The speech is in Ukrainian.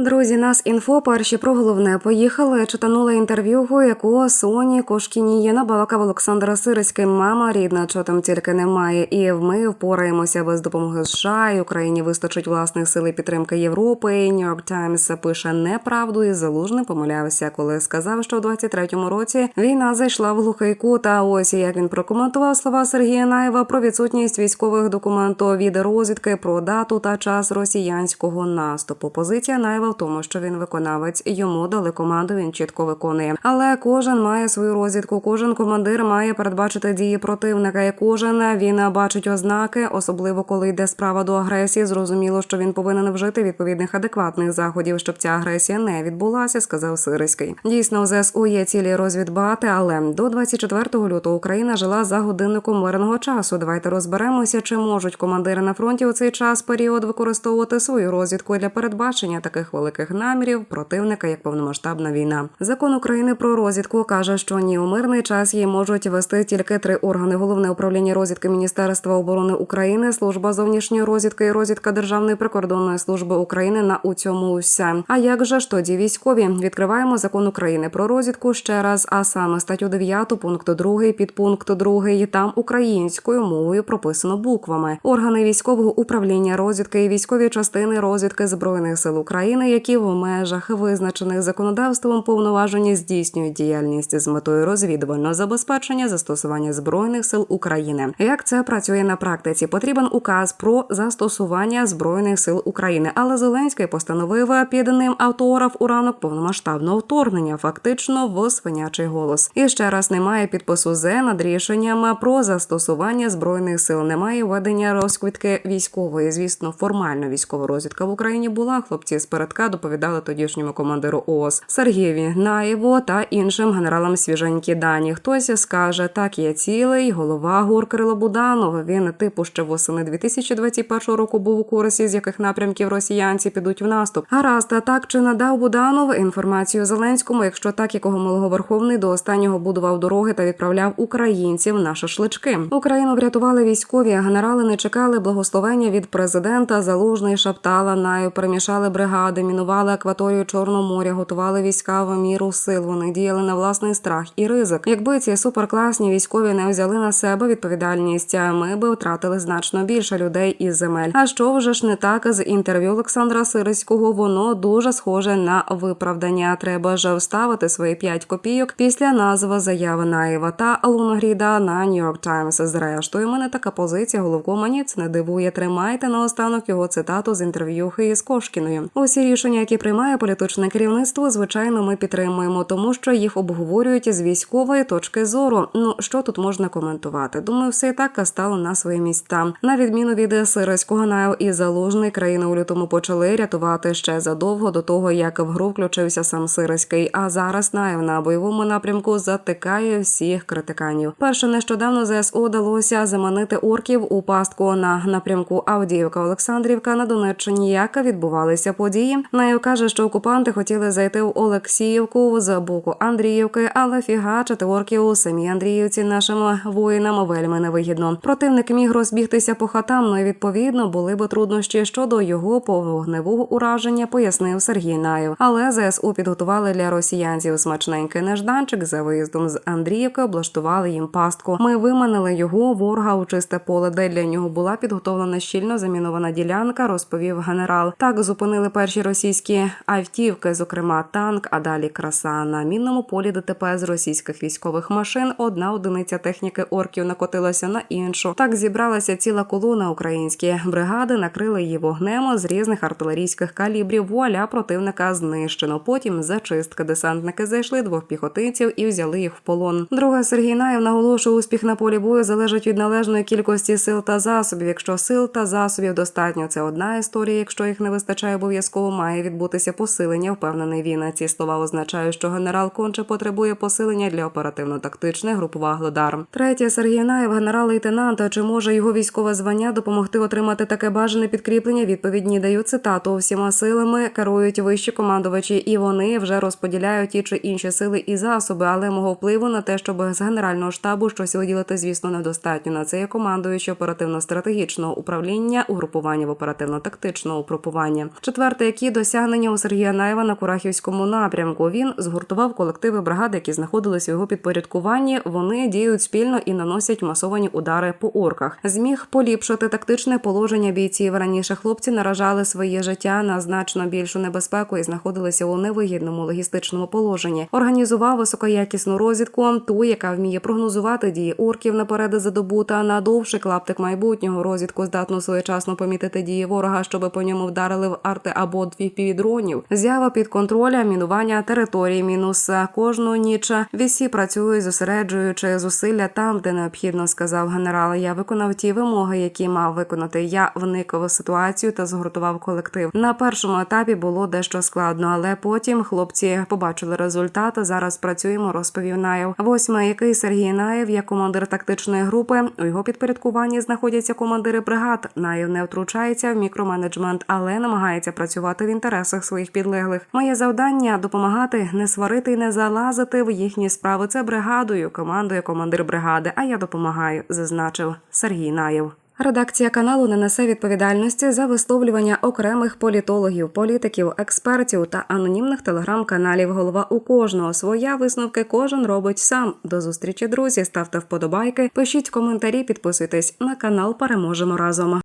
Друзі, нас інфо перші про головне поїхали. Читанула інтерв'ю, яку Соні Кошкініє набалакав Олександра Сириський. Мама рідна, що там тільки немає. І ми впораємося без допомоги США. І Україні вистачить власних сил і підтримки Європи. New York Times пише неправду і залужний помилявся, коли сказав, що у 23-му році війна зайшла в глухий кут. А ось як він прокоментував слова Сергія Наєва про відсутність військових документів від розвідки про дату та час росіянського наступу. Позиція Наєва в тому, що він виконавець, йому дали команду, він чітко виконує. Але кожен має свою розвідку, кожен командир має передбачити дії противника, і кожен він бачить ознаки, особливо коли йде справа до агресії. Зрозуміло, що він повинен вжити відповідних адекватних заходів, щоб ця агресія не відбулася, сказав Сириський. Дійсно, у ЗСУ є цілі розвідбати, але до 24 лютого Україна жила за годинником мирного часу. Давайте розберемося, чи можуть командири на фронті у цей час період використовувати свою розвідку для передбачення таких великих намірів противника як повномасштабна війна. Закон України про розвідку каже, що ні у мирний час її можуть вести тільки три органи: головне управління розвідки Міністерства оборони України, служба зовнішньої розвідки і розвідка Державної прикордонної служби України на у цьому усе. А як же ж тоді військові? Відкриваємо закон України про розвідку ще раз, а саме статтю 9, пункт 2, підпункт 2, там українською мовою прописано буквами. Органи військового управління розвідки і військові частини розвідки збройних сил України, які в межах визначених законодавством повноважені здійснюють діяльність з метою розвідувального забезпечення застосування збройних сил України. Як це працює на практиці? Потрібен указ про застосування збройних сил України, але Зеленський постановив під ним авторів у ранок повномасштабного вторгнення, фактично в свинячий голос. І ще раз немає підпису ЗЕ над рішенням про застосування збройних сил. Немає введення розквітки військової. Звісно, формально військова розвідка в Україні була. Хлопці з передка доповідали тодішньому командиру ООС Сергієві Наєву та іншим генералам свіженькі дані. Хтось скаже, так є цілий голова ГУР Кирило Буданов. Він типу ще восени 2021 року був у курсі, з яких напрямків росіянці підуть в наступ. Гаразд, так чи надав Буданов інформацію Зеленському? Якщо так, якого маловерховний до останнього будував дороги та відправляв українців на шашлички. Україну врятували військові. Генерали не чекали благословення від президента. Залужний шаптала наю перемішали бригади, мінували акваторію Чорного моря, готували війська в міру сил. Вони діяли на власний страх і ризик. Якби ці суперкласні військові не взяли на себе відповідальність, ми би втратили значно більше людей із земель. А що вже ж не так з інтерв'ю Олександра Сириського? Воно дуже схоже на виправдання. Треба ж вставити свої 5 копійок після назви заяви Наєва та Луногріда на York Times. Зрештою, мене така позиція головкомані це не дивує. Тримайте наостанок його цитату з інтерв'ю з Кошкіною. Усі рішення, які приймає політичне керівництво, звичайно, ми підтримуємо, тому що їх обговорюють з військової точки зору. Ну що тут можна коментувати? Думаю, все і так стало на свої місця. На відміну від Сириського Найл і залужний країни у лютому почали рятувати ще задовго до того, як в гру включився сам Сириський. А зараз Найл на бойовому напрямку затикає всіх критиканів. Перше нещодавно ЗСУ вдалося заманити орків у пастку на напрямку Авдіївка Олександрівка на Донеччині. Як відбувалися події? Найл каже, що окупанти хотіли зайти в Олексіївку з боку Андріївки, але фігачити орків у самій Андріївці нашим воїнам вельми невигідно. Противник міг розбігтися по хатам, ну і відповідно були би труднощі щодо його повогневого ураження, пояснив Сергій Наєв. Але ЗСУ підготували для росіянців смачненький нежданчик за виїздом з Андріївки, облаштували їм пастку. Ми виманили його ворога у чисте поле, де для нього була підготовлена щільно замінована ділянка, розповів генерал. Так зупинили перші російські автівки, зокрема танк, а далі краса на мінному полі ДТП з російських військових машин. Одна одиниця техніки орків накотилася на іншу. Так зібралася ціла колона. Українські бригади накрили її вогнем з різних артилерійських калібрів. Вуаля противника знищено. Потім зачистка десантники зайшли двох піхотинців і взяли їх в полон. Друга Сергій Наєв наголошує, успіх на полі бою залежить від належної кількості сил та засобів. Якщо сил та засобів достатньо, це одна історія. Якщо їх не вистачає, обов'язково має відбутися посилення. Впевнений він. Ці слова означають, що генерал конче потребує посилення для оперативно-тактичних груп Вагледар. Третє Сергій Наєв, генерал-лейтенант. Чи може його військове звання допомогти отримати таке бажане підкріплення? Відповідні дають цитату всіма силами керують вищі командувачі, і вони вже розподіляють ті чи інші сили і засоби, але мого впливу на те, щоб з генерального штабу щось виділити, звісно, недостатньо. На це є командуючи оперативно-стратегічного управління, угрупування в оперативно-тактичного угрупування. Четверте, які досягнення у Сергія Наєва на Курахівському напрямку. Він згуртував колективи бригад, які знаходилися у його підпорядкуванні. Вони діють спільно і наносять масовані удари по орках. Зміг поліпшити тактичне положення бійців. Раніше хлопці наражали своє життя на значно більшу небезпеку і знаходилися у невигідному логістичному положенні. Організував високоякісну розвідку, ту, яка вміє прогнозувати дії орків наперед за добу та на довший клаптик майбутнього розвідку здатну своєчасно помітити дії ворога, щоб по ньому вдарили в арти або дві півдронів. Зява під контроля, мінування території, мінус кожну ніч. Вісі працюють, зосереджуючи зусилля там, де необхідно, сказав генерал. Я виконав ті вимоги, які мав виконати. Я вник в ситуацію та згуртував колектив. На першому етапі було дещо складно, але потім хлопці побачили результат. Зараз працюємо, розповів Наєв. Восьмий, який Сергій Наєв, як командир тактичної групи. У його підпорядкуванні знаходяться командири бригад. Наєв не втручається в мікроменеджмент, але намагається працювати інтересах своїх підлеглих. Моє завдання допомагати, не сварити і не залазити в їхні справи. Це бригадою. Командує командир бригади. А я допомагаю, зазначив Сергій Наєв. Редакція каналу не несе відповідальності за висловлювання окремих політологів, політиків, експертів та анонімних телеграм-каналів. Голова у кожного своя висновки кожен робить сам. До зустрічі, друзі. Ставте вподобайки, пишіть коментарі, підписуйтесь на канал. Переможемо разом.